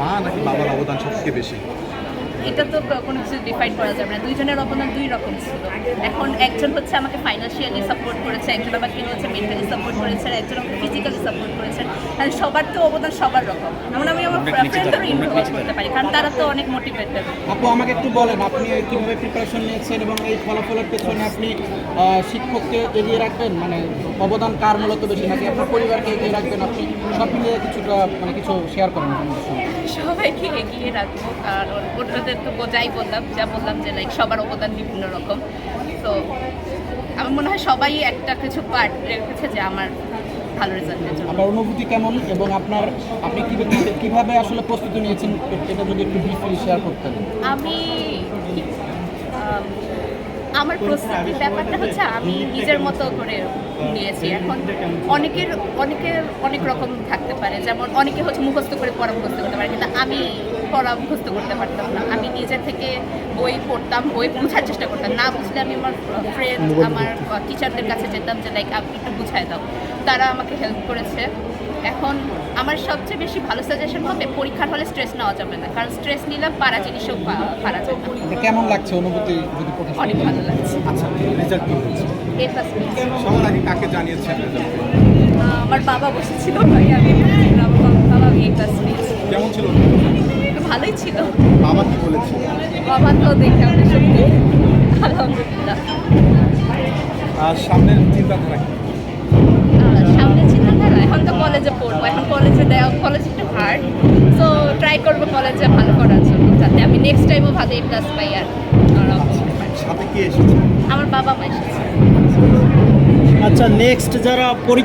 মা নাকি বাবার অবদান সবথেকে বেশি? এটা তো কোনো কিছু ডিফাইন করা যাবে না। দুইজনের অবদান দুই রকম ছিল। এখন একজন হচ্ছে আমাকে ফাইন্যান্সিয়ালি সাপোর্ট করেছে, একজন আমাকে হচ্ছে মেন্টালি সাপোর্ট করেছে একজন আমাকে ফিজিক্যালি সাপোর্ট করেছে। আর সবার তো অবদান সবার রকম। যেমন আমি আমার ফ্রেন্ডদেরও ইনভলভ করতে পারি কারণ তারা তো অনেক মোটিভেটেড আপু আমাকে একটু বলেন আপনি কীভাবে প্রিপারেশন নিয়েছেন এবং এই ফলাফলের পেছনে আপনি শিক্ষককে এগিয়ে রাখবেন? মানে অবদান কার মূলত বেশি? নাকি আপনার পরিবারকে এগিয়ে রাখবেন? আপনি সব মিলিয়ে কিছুটা মানে কিছু শেয়ার করেন। সবাইকে এগিয়ে রাখব কারণ অন্যদের তো যাই বললাম যা বললাম যে লাইক সবার অবদান বিভিন্ন রকম। তো আমার মনে হয় সবাই একটা কিছু পার্ট রেখেছে যে আমার ভালো রেজাল্টের জন্য। আপনার অনুভূতি কেমন এবং আপনার আপনি কীভাবে কীভাবে আসলে প্রস্তুতি নিয়েছেন? এটা যদি একটু ব্রিফলি শেয়ার করতেন আম, আমার প্রস্তুতির ব্যাপারটা হচ্ছে আমি নিজের মতো করে নিয়েছি। এখন অনেকের অনেকের অনেক রকম থাকতে পারে। যেমন অনেকে হচ্ছে মুখস্থ করে পড়া মুখস্থ করতে পারে কিন্তু আমি পড়া মুখস্থ করতে পারতাম না। আমি নিজে থেকে বই পড়তাম বই বোঝার চেষ্টা করতাম। না বুঝলে আমি আমার ফ্রেন্ড আমার টিচারদের কাছে যেতাম যে লাইক আপনি একটু বুঝাই দাও। তারা আমাকে হেল্প করেছে। এখন আমার সবচেয়ে বেশি ভালো সাজেশন হবে পরীক্ষার হলে স্ট্রেস নেওয়া যাবে না। কারণ স্ট্রেস নিলে পারা জিনিসও পারা যাবে কেমন লাগছে অনুভূতি যদি অনেক ভালো লাগছে। আচ্ছা রেজাল্ট কি হয়েছে? সবার আগে কাকে জানিয়েছেন আমার বাবা বসেছিল ভাই আমি বাবা আমি ক্লাস কেমন ছিল? ভালোই ছিল। বাবা কি বলেছে? বাবা তো দেখে আমি সত্যি আলহামদুলিল্লাহ। আর সামনের চিন্তাধারা কি? কলেজে ভালো করার জন্য যাতে আমি নেক্সট টাইমও ভালো এ প্লাস পাই আর আমার বাবা মা এসেছে? আচ্ছা নেক্সট যারা পরীক্ষা